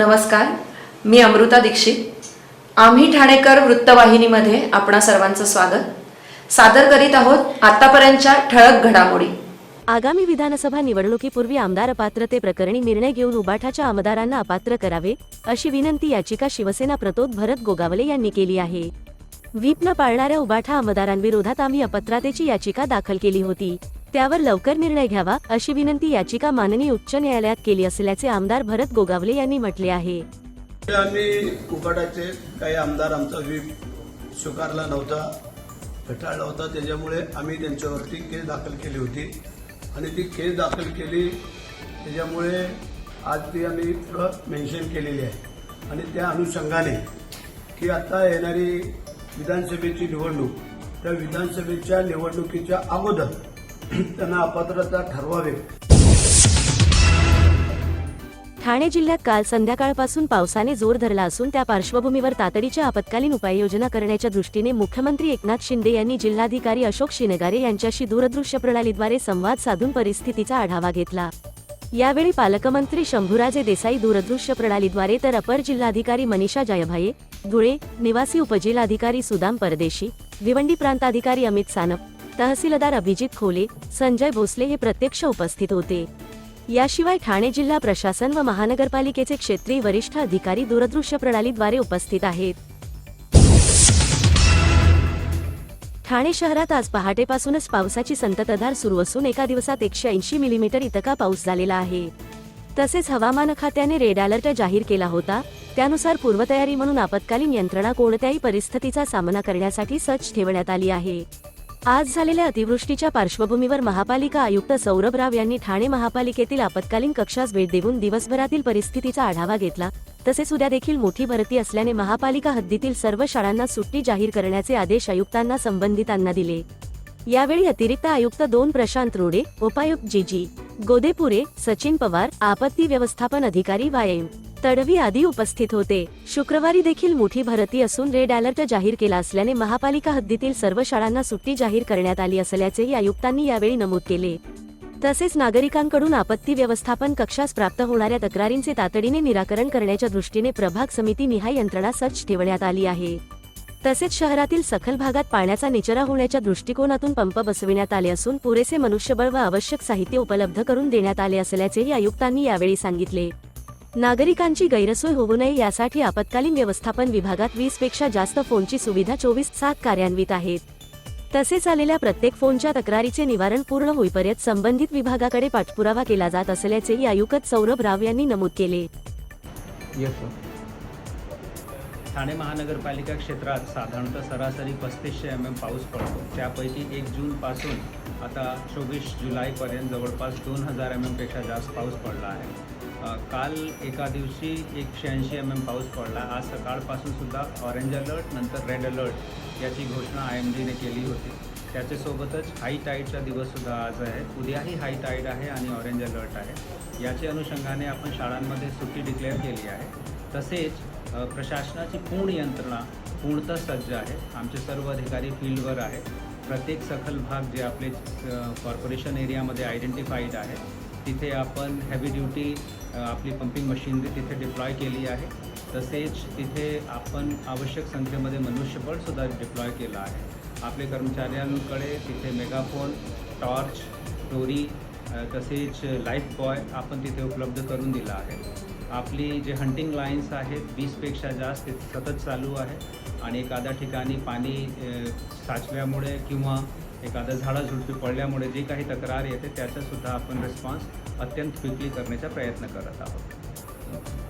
नमस्कार मी अमृता दीक्षित. आम्ही ठाणेकर वृत्तवाहिनीमध्ये आपणा सर्वांचं स्वागत. सादर करीत आहोत आतापर्यंतच्या ठळक घडामोडी. आगामी विधानसभा निवडणुकीपूर्वी आमदार अपात्रते प्रकरणी निर्णय घेऊन उबाठाच्या आमदारांना अपात्र करावे अशी विनंती याचिका शिवसेना प्रतोद भरत गोगावले यांनी केली आहे. व्हीप न पाळणाऱ्या उबाठा आमदारांविरोधात आम्ही अपात्रतेची याचिका दाखल केली होती. त्यावर लवकर निर्णय घ्यावा अशी विनंती याचिका माननीय उच्च न्यायालयात केली असल्याचे आमदार भरत गोगावले यांनी म्हटले आहे. आम्ही कुकाटाचे काही आमदार आमचा व्हीप स्वीकारला नव्हता फेटाळला होता त्याच्यामुळे आम्ही त्यांच्यावरती केस दाखल केली होती. आणि ती केस दाखल केली त्याच्यामुळे आज ती आम्ही पुढं मेन्शन केलेली आहे. आणि त्या अनुषंगाने की आता येणारी विधानसभेची निवडणूक त्या विधानसभेच्या निवडणुकीच्या अगोदर त्यांना अपात्रता ठरवावे. ठाणे जिल्ह्यात काल संध्याकाळपासून पावसाने जोर धरला असून त्या पार्श्वभूमीवर तातडीच्या आपत्कालीन उपाययोजना करण्याच्या दृष्टीने मुख्यमंत्री एकनाथ शिंदे यांनी जिल्हाधिकारी अशोक शिनगारे यांच्याशी दूरदृश्य प्रणालीद्वारे संवाद साधून परिस्थितीचा आढावा घेतला. यावेळी पालकमंत्री शंभूराजे देसाई दूरदृश्य प्रणालीद्वारे तर अपर जिल्हाधिकारी मनीषा जयभाये धुळे निवासी उपजिल्हाधिकारी सुदाम परदेशी भिवंडी प्रांताधिकारी अमित सानप तहसीलदार अभिजित खोले संजय भोसले हे प्रत्यक्ष उपस्थित होते. याशिवाय ठाणे जिल्हा प्रशासन व महानगरपालिकेचे क्षेत्रीय वरिष्ठ अधिकारी दूरदृश्य प्रणालीद्वारे उपस्थित आहेत. ठाणे शहरात आज पहाटेपासूनच पावसाची संततधार सुरू असून एका दिवसात एकशे ऐंशी मिलीमीटर इतका पाऊस झालेला आहे. तसेच हवामान खात्याने रेड अलर्ट जाहीर केला होता. त्यानुसार पूर्वतयारी म्हणून आपत्कालीन यंत्रणा कोणत्याही परिस्थितीचा सामना करण्यासाठी सज्ज ठेवण्यात आली आहे. आज झालेल्या अतिवृष्टीच्या पार्श्वभूमीवर महापालिका आयुक्त सौरभ राव यांनी ठाणे महापालिकेतील आपत्कालीन कक्षास भेट देऊन दिवसभरातील परिस्थितीचा आढावा घेतला. तसेच उद्या देखील मोठी भरती असल्याने महापालिका हद्दीतील सर्व शाळांना सुट्टी जाहीर करण्याचे आदेश आयुक्तांना संबंधितांना दिले. यावेळी अतिरिक्त आयुक्त दोन प्रशांत रोडे उपायुक्त जी जी गोदेपुरे सचिन पवार आपत्ती व्यवस्थापन अधिकारी वायम तडवी आदी उपस्थित होते. शुक्रवारी देखील मोठी भरती असून रेड अलर्ट जाहीर केला असल्याने महापालिका हद्दीतील सर्व शाळांना सुट्टी जाहीर करण्यात आली असल्याचेही आयुक्तांनी यावेळी नमूद केले. तसेच नागरिकांकडून आपत्ती व्यवस्थापन कक्षास प्राप्त होणाऱ्या तक्रारींचे तातडीने निराकरण करण्याच्या दृष्टीने प्रभाग समिती निहाय यंत्रणा सज्ज ठेवण्यात आली आहे. तसेच शहरातील सखल भागात पाण्याचा निचरा होण्याच्या दृष्टिकोनातून पंप बसविण्यात आले असून पुरेसे मनुष्यबळ व आवश्यक साहित्य उपलब्ध करून देण्यात आले असल्याचेही आयुक्तांनी यावेळी सांगितले. नागरिकांची गैरसोय होऊ नये यासाठी आपत्कालीन व्यवस्थापन विभागात वीसपेक्षा जास्त फोनची सुविधा चोवीस सात कार्यान्वित आहेत. तसेच आलेल्या प्रत्येक फोनच्या तक्रारीचे निवारण पूर्ण होईपर्यंत संबंधित विभागाकडे पाठपुरावा केला जात असल्याचे आयुक्त सौरभ राव यांनी नमूद केले. ठाणे महानगरपालिका क्षेत्रात साधारणतः सरासरी पस्तीसशे एम एम पाऊस पडतो. त्यापैकी एक जूनपासून आता चोवीस जुलैपर्यंत जवळपास दोन हजार एम एमपेक्षा जास्त पाऊस पडला आहे. काल एका दिवशी एकशे ऐंशी एम एम पाऊस पडला. आज सकाळपासून सुद्धा ऑरेंज अलर्ट नंतर रेड अलर्ट याची घोषणा आय एम डीने केली होती. त्याच्यासोबतच हाय टाईडचा दिवससुद्धा आज आहे. उद्याही हाय टाईड आहे आणि ऑरेंज अलर्ट आहे. याच्या अनुषंगाने आपण शाळांमध्ये सुट्टी डिक्लेअर केली आहे. तसेच प्रशासनाची पूर्ण यंत्रणा पूर्णतः सज्ज आहे. आमचे सर्व अधिकारी फील्डवर आहे प्रत्येक सखल भाग जे आपले कॉर्पोरेशन एरियामध्ये आयडेंटिफाईड आहे. तिथे आपण हॅवी ड्युटी आपली पंपिंग मशिनरी तिथे डिप्लॉय केली आहे. तसेच तिथे आपण आवश्यक संख्येमध्ये मनुष्यबळसुद्धा डिप्लॉय केलं आहे. आपले कर्मचाऱ्यांकडे तिथे मेगाफोन टॉर्च टोरी तसेच लाईफ बॉय आपण तिथे उपलब्ध करून दिला आहे. आपली जे हंटिंग लाईन्स आहेत वीसपेक्षा जास्त सतत चालू आहे. आणि एखाद्या ठिकाणी पाणी साचल्यामुळे किंवा एखादं झाडाझुडपी पडल्यामुळे जी काही तक्रार येते त्याचासुद्धा आपण रिस्पॉन्स अत्यंत क्विकली करण्याचा प्रयत्न करत आहोत.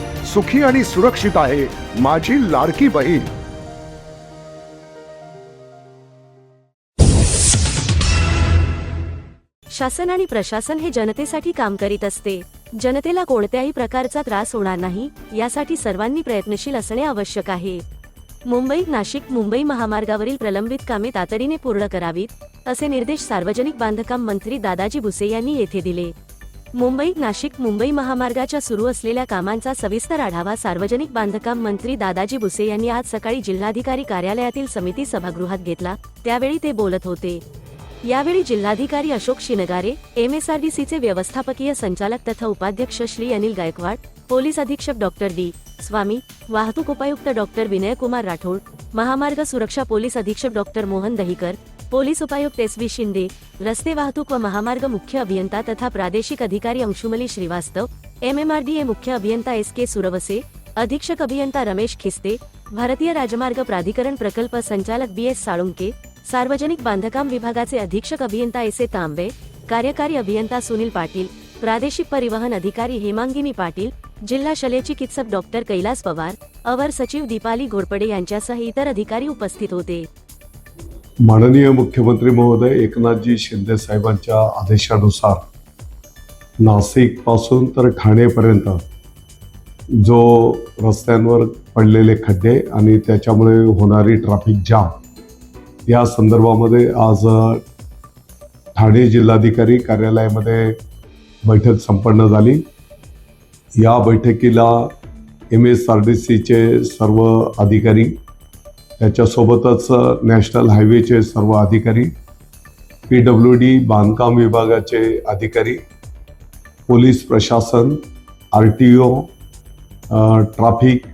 सुखी आणि सुरक्षित आहे माझी लाडकी बहीण. शासन आणि प्रशासन हे जनतेसाठी काम करीत असते. जनतेला कोणत्याही प्रकारचा त्रास होणार नाही यासाठी सर्वांनी प्रयत्नशील असणे आवश्यक आहे. मुंबई नाशिक मुंबई महामार्गावरील प्रलंबित कामे तातडीने पूर्ण करावीत असे निर्देश सार्वजनिक बांधकाम मंत्री दादाजी भुसे यांनी येथे दिले. मुंबई नाशिक मुंबई महामार्गाच्या सुरू असलेल्या कामांचा सविस्तर आढावा सार्वजनिक बांधकाम मंत्री दादाजी भुसे यांनी आज सकाळी जिल्हाधिकारी कार्यालयातील समिती सभागृहात घेतला. त्यावेळी ते बोलत होते. यावेळी जिल्हाधिकारी अशोक शिनगारे एमएसआरडीसीचे व्यवस्थापकीय संचालक तथा उपाध्यक्ष श्री अनिल गायकवाड पोलीस अधीक्षक डॉक्टर डी. स्वामी वाहतूक उपायुक्त डॉक्टर विनयकुमार राठोड महामार्ग सुरक्षा पोलीस अधीक्षक डॉक्टर मोहन दहिकर पोलीस उपायुक्त एस व्ही शिंदे रस्ते वाहतूक व महामार्ग मुख्य अभियंता तथा प्रादेशिक अधिकारी अंशुमली श्रीवास्तव एमएमआरडीए मुख्य अभियंता एस के सुरवसे अधीक्षक अभियंता रमेश खिस्ते भारतीय राजमार्ग प्राधिकरण प्रकल्प संचालक बी एस साळुंके सार्वजनिक बांधकाम विभागाचे अधीक्षक अभियंता एस ए तांबे कार्यकारी अभियंता सुनील पाटील प्रादेशिक परिवहन अधिकारी हेमांगिनी पाटील जिल्हा शल्यचिकित्सक डॉक्टर कैलास पवार अवर सचिव दीपाली घोरपडे यांच्यासह इतर अधिकारी उपस्थित होते. माननीय मुख्यमंत्री महोदय एकनाथजी शिंदे साहेबांच्या आदेशानुसार नाशिकपासून तर ठाणेपर्यंत जो रस्त्यांवर पडलेले खड्डे आणि त्याच्यामुळे होणारी ट्रॅफिक जाम या संदर्भामध्ये आज ठाणे जिल्हाधिकारी कार्यालयामध्ये बैठक संपन्न झाली. या बैठकीला एम एस आर डी सीचे सर्व अधिकारी त्याच्यासोबतच नॅशनल हायवेचे सर्व अधिकारी पी डब्ल्यू डी बांधकाम विभागाचे अधिकारी पोलीस प्रशासन आर टी ओ ट्राफिक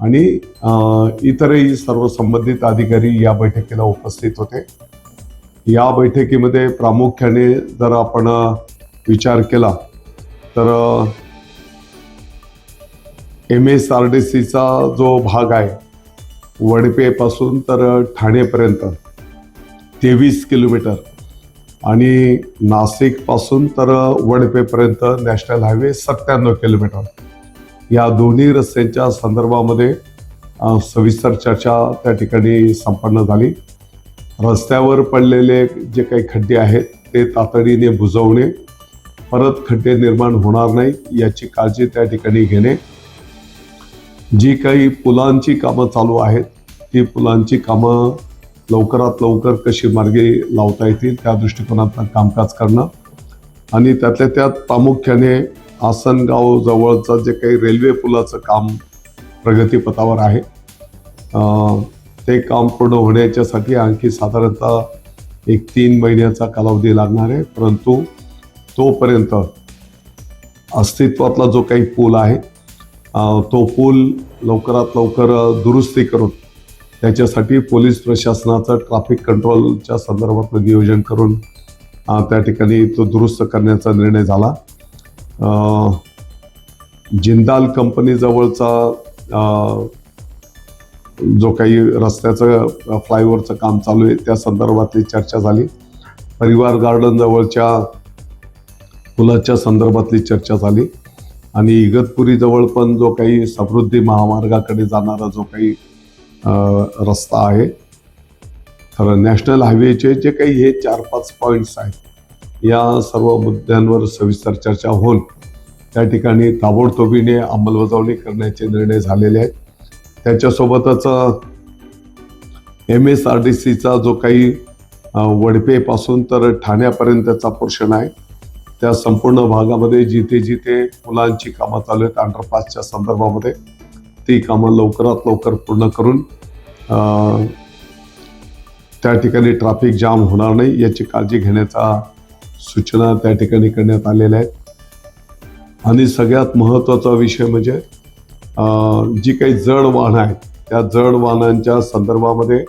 आणि इतरही सर्व संबंधित अधिकारी या बैठकीला उपस्थित होते. या बैठकीमध्ये प्रामुख्याने जर आपण विचार केला तर एम एस आर डी सीचा जो भाग आहे वडपेपासून तर ठाणेपर्यंत. तेवीस किलोमीटर. आणि नाशिकपासून तर वडपेपर्यंत नॅशनल हायवे सत्त्याण्णव किलोमीटर. या दोन्ही रस्त्यांच्या संदर्भामध्ये सविस्तर चर्चा त्या ठिकाणी संपन्न झाली. रस्त्यावर पडलेले जे काही खड्डे आहेत ते तातडीने बुजवणे परत खड्डे निर्माण होणार नाही याची काळजी त्या ठिकाणी घेणे. जी काही पुलांची कामं चालू आहेत ती पुलांची कामं लवकरात लवकर कशी मार्गे लावता येतील त्या दृष्टिकोनातनं कामकाज करणं. आणि त्यातल्या त्यात प्रामुख्याने आसनगाव जवळचं जे काही रेल्वे पुलाचं काम प्रगतीपथावर आहे. ते काम पूर्ण होण्याच्यासाठी आणखी साधारणतः एक तीन महिन्याचा कालावधी लागणार आहे. परंतु तोपर्यंत अस्तित्वातला जो काही पूल आहे तो पूल लवकरात लवकर दुरुस्ती करून त्याच्यासाठी पोलीस प्रशासनाचं ट्रॅफिक कंट्रोलच्या संदर्भातलं नियोजन करून त्या ठिकाणी तो दुरुस्त करण्याचा निर्णय झाला. जिंदाल कंपनीजवळचा जो काही रस्त्याचं फ्लायओव्हरचं काम चालू आहे त्या संदर्भातली चर्चा झाली. परिवार गार्डन जवळच्या पुलाच्या संदर्भातली चर्चा झाली. आणि इगतपुरीजवळ पण जो काही समृद्धी महामार्गाकडे जाणारा जो काही रस्ता आहे. तर नॅशनल हायवेचे जे काही हे चार पाच पॉईंट्स आहेत या सर्व मुद्द्यांवर सविस्तर चर्चा होऊन त्या ठिकाणी ताबडतोबीने अंमलबजावणी करण्याचे निर्णय झालेले आहेत. त्याच्यासोबतच एम एस आर डी सीचा जो काही वडपेपासून तर ठाण्यापर्यंतचा पोर्शन आहे त्या संपूर्ण भागामध्ये जिथे जिथे मुलांची कामं चालू आहेत अंडरपासच्या संदर्भामध्ये ती कामं लवकरात लवकर पूर्ण करून त्या ठिकाणी ट्रॅफिक जाम होणार नाही याची काळजी घेण्याचा सूचना त्या ठिकाणी करण्यात आलेल्या आहेत. आणि सगळ्यात महत्त्वाचा विषय म्हणजे जी काही जड वाहनं आहेत त्या जड वाहनांच्या संदर्भामध्ये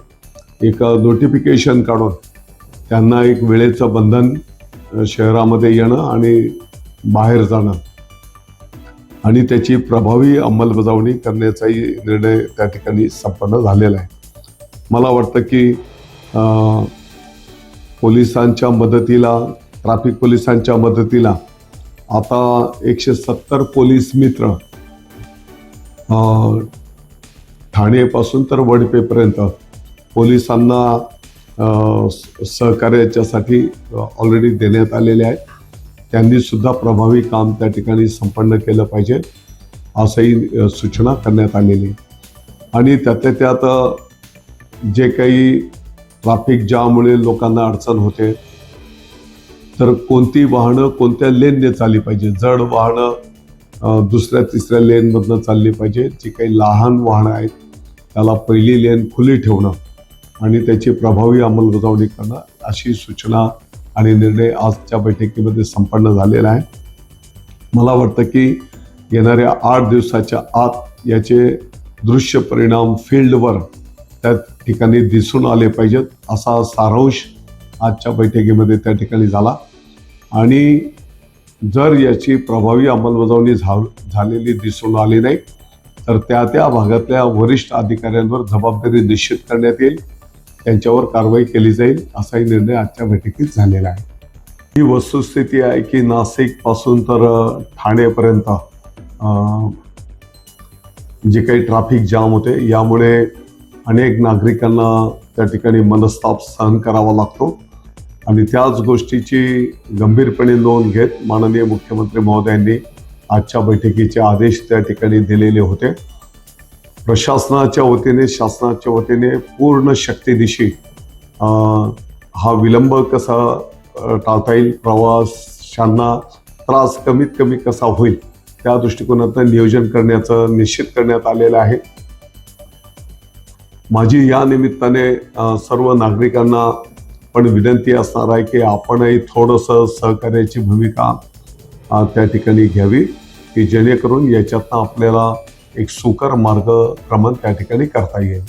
एक नोटिफिकेशन काढून त्यांना एक वेळेचं बंधन शहरामध्ये येणं आणि बाहेर जाणं. आणि त्याची प्रभावी अंमलबजावणी करण्याचाही निर्णय त्या ठिकाणी संपन्न झालेला आहे. मला वाटतं की पोलिसांच्या मदतीला ट्रॅफिक पोलिसांच्या मदतीला आता एकशे सत्तर पोलीस मित्र ठाणेपासून तर वडपेपर्यंत पोलिसांना सहकार्याच्यासाठी ऑलरेडी देण्यात आलेले आहेत. त्यांनी सुद्धा प्रभावी काम त्या ठिकाणी संपन्न केलं पाहिजे असंही सूचना करण्यात आलेली. आणि त्यातल्या त्यात जे काही ट्राफिक जाममुळे लोकांना अडचण होते तर कोणती वाहनं कोणत्या लेनने चालली पाहिजे? जड वाहनं दुसऱ्या तिसऱ्या लेनमधनं चालली पाहिजे जी काही लहान वाहनं आहेत त्याला पहिली लेन खुली ठेवणं आणि त्याची प्रभावी अंमलबजावणी करणं अशी सूचना आणि निर्णय आजच्या बैठकीमध्ये संपन्न झालेला आहे. मला वाटतं की येणाऱ्या आठ दिवसाच्या आत याचे दृश्य परिणाम फील्डवर त्या ठिकाणी दिसून आले पाहिजेत असा सारांश आजच्या बैठकीमध्ये त्या ठिकाणी झाला. आणि जर याची प्रभावी अंमलबजावणी झा झालेली दिसून आली नाही तर त्या त्या भागातल्या वरिष्ठ अधिकाऱ्यांवर जबाबदारी निश्चित करण्यात येईल. त्यांच्यावर कारवाई केली जाईल असाही निर्णय आजच्या बैठकीत झालेला आहे. ही वस्तुस्थिती आहे की नाशिकपासून तर ठाणेपर्यंत जे काही ट्रॅफिक जाम होते यामुळे अनेक नागरिकांना त्या ठिकाणी मनस्ताप सहन करावा लागतो. आणि त्याच गोष्टीची गंभीरपणे नोंद घेत माननीय मुख्यमंत्री महोदयांनी आजच्या बैठकीचे आदेश त्या ठिकाणी दिलेले होते. प्रशासनाच्या वतीने शासनाच्या वतीने पूर्ण शक्तीदिशी अं, हा विलंब कसा टाळता येईल प्रवाशांना त्रास कमीत कमी कसा होईल त्या दृष्टिकोनातून नियोजन करण्याचं निश्चित करण्यात आलेलं आहे. माझी या निमित्ताने सर्व नागरिकांना पण विनंती असणार आहे की आपणही थोडंसं सहकार्याची भूमिका त्या ठिकाणी घ्यावी की जेणेकरून याच्यातनं आपल्याला एक सुकर मार्गक्रमण त्या ठिकाणी करता येईल.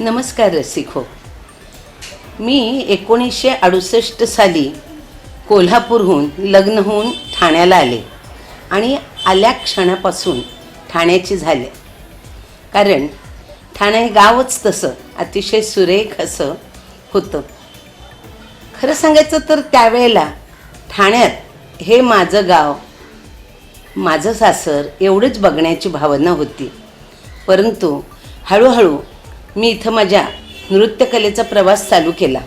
नमस्कार रसिको. मी एकोणीसशे अडुसष्ट साली कोल्हापूरहून लग्न होऊन ठाण्याला आले आणि आल्या क्षणापासून ठाण्याची झाले. कारण ठाणे हे गावच तसं अतिशय सुरेख असं होतं. खरं सांगायचं तर त्यावेळेला ठाण्यात हे माझं गाव माझं सासर एवढंच बघण्याची भावना होती. परंतु हळूहळू मी इथं माझ्या नृत्यकलेचा प्रवास चालू केला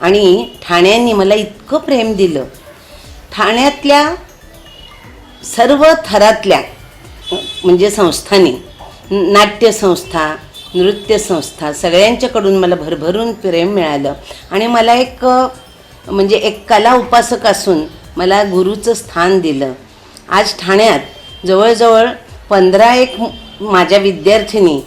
आणि ठाण्याने मला इतकं प्रेम दिलं. ठाण्यातल्या सर्व थरातल्या म्हणजे संस्थांनी नाट्यसंस्था नृत्यसंस्था सगळ्यांच्याकडून मला भरभरून प्रेम मिळालं. आणि मला एक म्हणजे एक कला उपासक असून मला गुरुचं स्थान दिलं. आज ठाण्यात जवळजवळ पंधरा एक माझ्या विद्यार्थिनी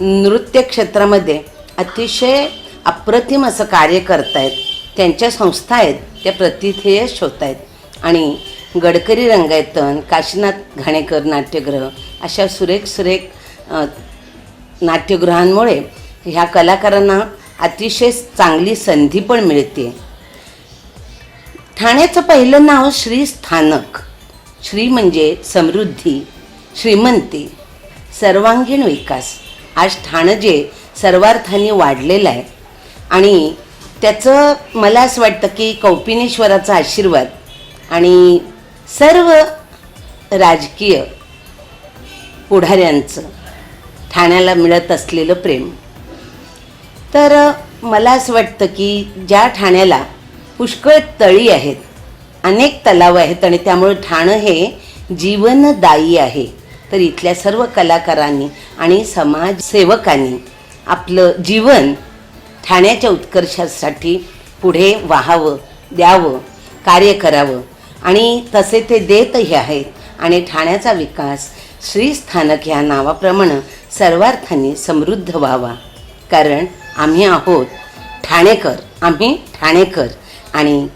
नृत्य क्षेत्रामध्ये अतिशय अप्रतिम असं कार्य करतायत. त्यांच्या संस्था आहेत त्या प्रतिथेय शोधत आहेत आणि गडकरी रंगायतन काशीनाथ घाणेकर नाट्यगृह अशा सुरेख सुरेख नाट्यगृहांमुळे ह्या कलाकारांना अतिशय चांगली संधी पण मिळते. ठाण्याचं पहिलं नाव श्री स्थानक. श्री म्हणजे समृद्धी श्रीमंती सर्वांगीण विकास. आज ठाणं जे सर्वार्थाने वाढलेलं आहे. आणि त्याचं मला असं वाटतं की कौपिनेश्वराचा आशीर्वाद आणि सर्व राजकीय पुढाऱ्यांचं ठाण्याला मिळत असलेलं प्रेम. तर मला असं वाटतं की ज्या ठाण्याला पुष्कळ तळी आहेत अनेक तलाव आहेत आणि त्यामुळे ठाणं हे जीवनदायी आहे. तर इथल्या सर्व कलाकारांनी आणि समाजसेवकांनी आपलं जीवन ठाण्याच्या उत्कर्षासाठी पुढे वाहावं द्यावं कार्य करावं आणि तसे ते देतही आहेत. आणि ठाण्याचा विकास श्रीस्थानक ह्या नावाप्रमाणे सर्वार्थाने समृद्ध व्हावा. कारण आम्ही आहोत ठाणेकर आम्ही ठाणेकर आणि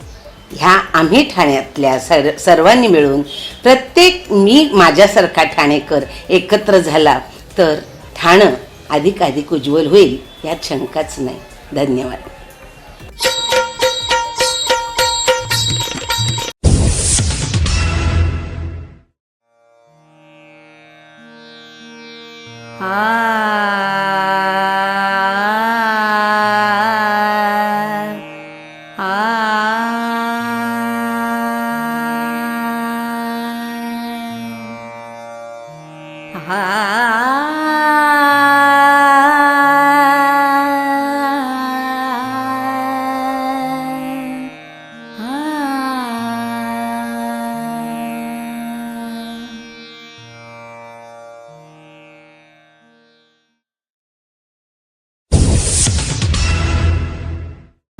ह्या आम्ही ठाण्यातल्या सर सर्वांनी मिळून प्रत्येक मी माझ्यासारखा ठाणेकर एकत्र झाला तर ठाणं अधिक अधिक उज्ज्वल होईल यात शंकाच नाही. धन्यवाद.